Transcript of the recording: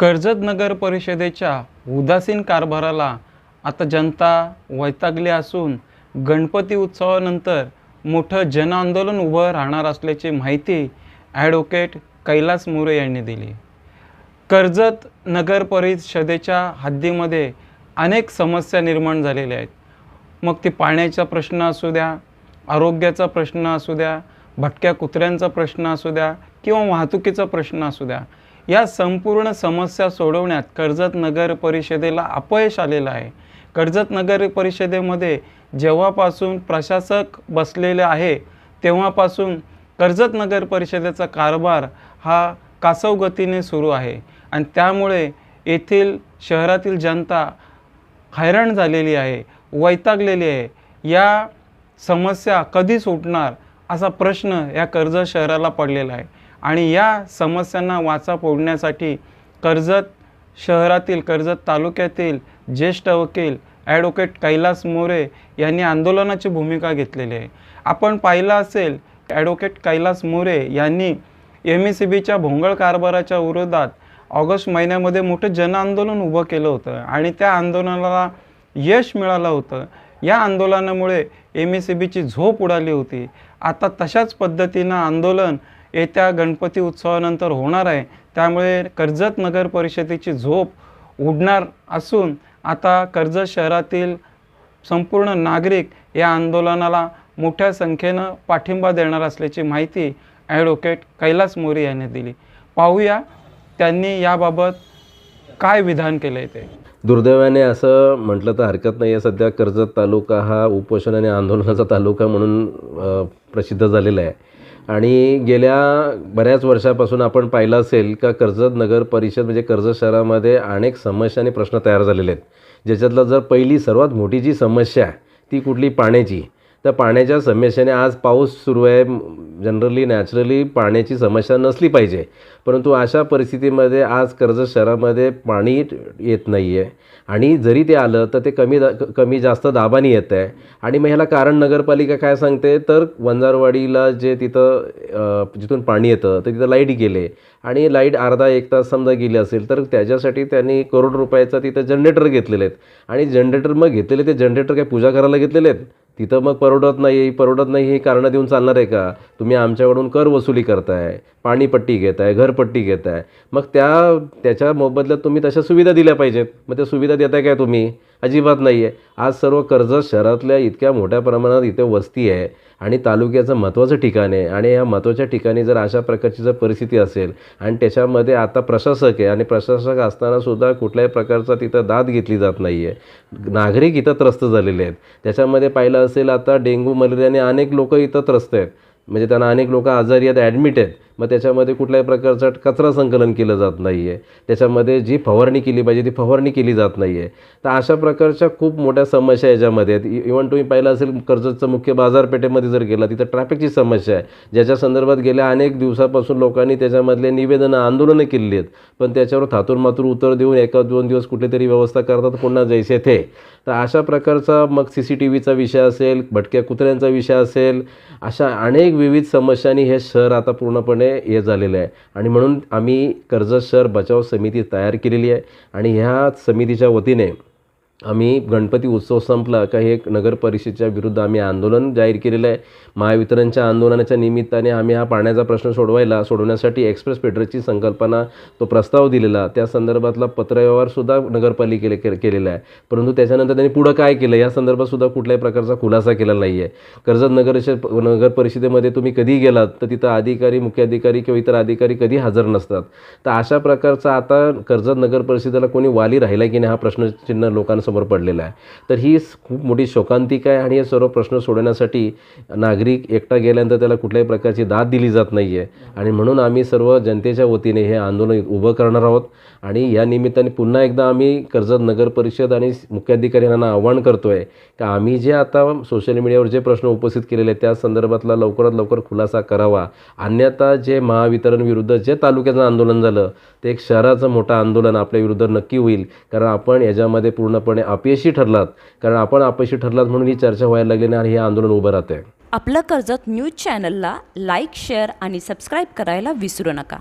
कर्जत नगर परिषदेच्या उदासीन कारभाराला आता जनता वैतागली असून गणपती उत्सवानंतर मोठं जनआंदोलन उभं राहणार असल्याची माहिती ॲडव्होकेट कैलास मोरे यांनी दिली. कर्जत नगर परिषदेच्या हद्दीमध्ये अनेक समस्या निर्माण झालेल्या आहेत. मग ती पाण्याचा प्रश्न असू द्या आरोग्याचा प्रश्न असू द्या भटक्या कुत्र्यांचा प्रश्न असू द्या किंवा वाहतुकीचा प्रश्न असू द्या या संपूर्ण समस्या सोडवण्यात कर्जत नगर परिषदेला अपयश आलेलं आहे. कर्जत नगर परिषदेमध्ये जेव्हापासून प्रशासक बसलेले आहे तेव्हापासून कर्जत नगर परिषदेचा कारभार हा कासव गतीने सुरू आहे आणि त्यामुळे येथील शहरातील जनता हैराण झालेली आहे वैतागलेली आहे. या समस्या कधी सुटणार असा प्रश्न या कर्जत शहराला पडलेला आहे. आणि या समस्यांना वाचा फोडण्यासाठी कर्जत शहरातील कर्जत तालुक्यातील ज्येष्ठ वकील ॲडव्होकेट कैलास मोरे यांनी आंदोलनाची भूमिका घेतलेली आहे. आपण पाहिलं असेल ॲडव्होकेट कैलास मोरे यांनी एम ई सी बीच्या भोंगळ कारभाराच्या विरोधात ऑगस्ट महिन्यामध्ये मोठं जनआंदोलन उभं केलं होतं आणि त्या आंदोलनाला यश मिळालं होतं. या आंदोलनामुळे एम ई सी बीची झोप उडाली होती. आता तशाच पद्धतीनं आंदोलन येत्या गणपती उत्सवानंतर होणार आहे. त्यामुळे कर्जत नगर परिषदेची झोप उडणार असून आता कर्जत शहरातील संपूर्ण नागरिक या आंदोलनाला मोठ्या संख्येनं पाठिंबा देणार असल्याची माहिती ॲडव्होकेट कैलास मोरे यांनी दिली. पाहूया त्यांनी याबाबत काय विधान केलं आहे ते. दुर्दैवाने असं म्हटलं तर हरकत नाही आहे. सध्या कर्जत तालुका हा उपोषण आणि आंदोलनाचा तालुका म्हणून प्रसिद्ध झालेला आहे. आणि गेल्या बऱ्याच वर्षापासून आपण पाहिलं असेल का कर्जत नगर परिषद म्हणजे कर्जत शहरामध्ये अनेक समस्या आणि प्रश्न तयार झालेले आहेत. ज्याच्यातलं जर पहिली सर्वात मोठी जी समस्या आहे ती कुठली? पाण्याची. तर पाण्याच्या समस्येने आज पाऊस सुरू आहे. जनरली नॅचरली पाण्याची समस्या नसली पाहिजे. परंतु अशा परिस्थितीमध्ये आज कर्जत शहरामध्ये पाणी येत नाही आहे आणि जरी ते आलं तर ते कमी दा कमी जास्त दाबाने येत आहे. आणि मग ह्याला कारण नगरपालिका काय सांगते? तर वंजारवाडीला जे तिथं जिथून पाणी येतं तर तिथं लाइट गेले. आणि लाइट अर्धा एक तास समजा गेली असेल तर त्याच्यासाठी त्यांनी करोड रुपयाचा तिथं जनरेटर घेतलेले आहेत. आणि जनरेटर मग घेतलेले ते जनरेटर काय पूजा करायला घेतलेले आहेत? तिथं मग परवडत नाही परवडत नाही ही कारणं देऊन चालणार आहे का? तुम्ही आमच्याकडून कर वसुली करताय. पाणीपट्टी घेत आहे घरपट्टी घेत आहे मग त्या त्याच्या मोबदल्यात तुम्ही तशा सुविधा दिल्या पाहिजेत. मग त्या सुविधा देताय काय तुम्ही? अजिबात नाही आहे आज सर्व कर्जत शहरातल्या इतक्या मोठ्या प्रमाणात इथे वस्ती आहे आणि तालुक्याचं महत्त्वाचं ठिकाण आहे. आणि या महत्त्वाच्या ठिकाणी जर अशा प्रकारची जर परिस्थिती असेल आणि त्याच्यामध्ये आता प्रशासक आहे आणि प्रशासक असतानासुद्धा कुठल्याही प्रकारचा तिथं दाद घेतली जात नाही आहे नागरिक इथं त्रस्त झालेले आहेत. त्याच्यामध्ये पाहिलं असेल आता डेंग्यू मलेरियाने अनेक लोक इथं त्रस्त आहेत. म्हणजे त्यांना अनेक लोक आजारी आहेत ॲडमिट आहेत. मग त्याच्यामध्ये कुठल्याही प्रकारचं कचरा संकलन केलं जात नाही आहे त्याच्यामध्ये जी फवारणी केली पाहिजे ती फवारणी केली जात नाही आहे तर अशा प्रकारच्या खूप मोठ्या समस्या याच्यामध्ये आहेत. इ- इव्हन तुम्ही पाहिलं असेल कर्जतचं मुख्य बाजारपेठेमध्ये जर गेला तिथं ट्रॅफिकची समस्या आहे. ज्याच्या संदर्भात गेल्या अनेक दिवसापासून लोकांनी त्याच्यामधले निवेदनं आंदोलनं केलेली आहेत. पण त्याच्यावर थातूर मातूर उत्तर देऊन एका दोन दिवस कुठेतरी व्यवस्था करतात पुन्हा जैसे थे तर अशा प्रकारचा मग सी सी टी व्हीचा विषय असेल भटक्या कुत्र्यांचा विषय असेल अशा अनेक विविध समस्यांनी हे शहर आता पूर्णपणे हे झालेलं आहे. आणि म्हणून आम्ही कर्ज शहर बचाव समिती तयार केलेली आहे. आणि ह्या समितीच्या वतीने आम्ही गणपती उत्सव संपला. का हे नगर परिषदेच्या विरुद्ध आम्ही आंदोलन जाहीर केलेलं आहे. महावितरणच्या आंदोलनाच्या निमित्ताने आम्ही हा पाण्याचा प्रश्न सोडवायला सोडवण्यासाठी एक्सप्रेस फेडरची संकल्पना तो प्रस्ताव दिलेला. त्या संदर्भातला पत्रव्यवहारसुद्धा नगरपालिकेले के केलेला आहे. परंतु त्याच्यानंतर त्यांनी पुढं काय केलं? या संदर्भातसुद्धा कुठल्याही प्रकारचा खुलासा केलेला नाही आहे कर्जत नगर नगर परिषदेमध्ये तुम्ही कधी गेलात? तर तिथं अधिकारी मुख्य अधिकारी किंवा इतर अधिकारी कधी हजर नसतात? तर अशा प्रकारचा आता कर्जत नगर परिषदेला कोणी वाली राहिला की नाही? हा प्रश्नचिन्ह समोर पडलेला आहे. तर ही खूप मोठी शोकांतिका आहे आणि हे सर्व प्रश्न सोडवण्यासाठी नागरिक एकटा गेल्यानंतर त्याला कुठल्याही प्रकारची दाद दिली जात नाही आहे आणि म्हणून आम्ही सर्व जनतेच्या वतीने हे आंदोलन उभं करणार आहोत. आणि या निमित्ताने पुन्हा एकदा आम्ही कर्जत नगर परिषद आणि मुख्याधिकारी यांना आव्हान करतो आहे का आम्ही जे आता सोशल मीडियावर जे प्रश्न उपस्थित केलेले आहेत त्या संदर्भातला लवकरात लवकर खुलासा करावा. अन्यथा जे महावितरण विरुद्ध जे तालुक्याचं आंदोलन झालं ते एक शहराचं मोठं आंदोलन आपल्या विरुद्ध नक्की होईल. कारण आपण याच्यामध्ये पूर्णपणे अपयशी ठरलात. कारण आपण अपयशी ठरलात म्हणून ही चर्चा व्हायला लागली आणि हे आंदोलन उभं राहते आपलं कर्जत न्यूज चॅनलला लाईक शेअर आणि सबस्क्राईब करायला विसरू नका.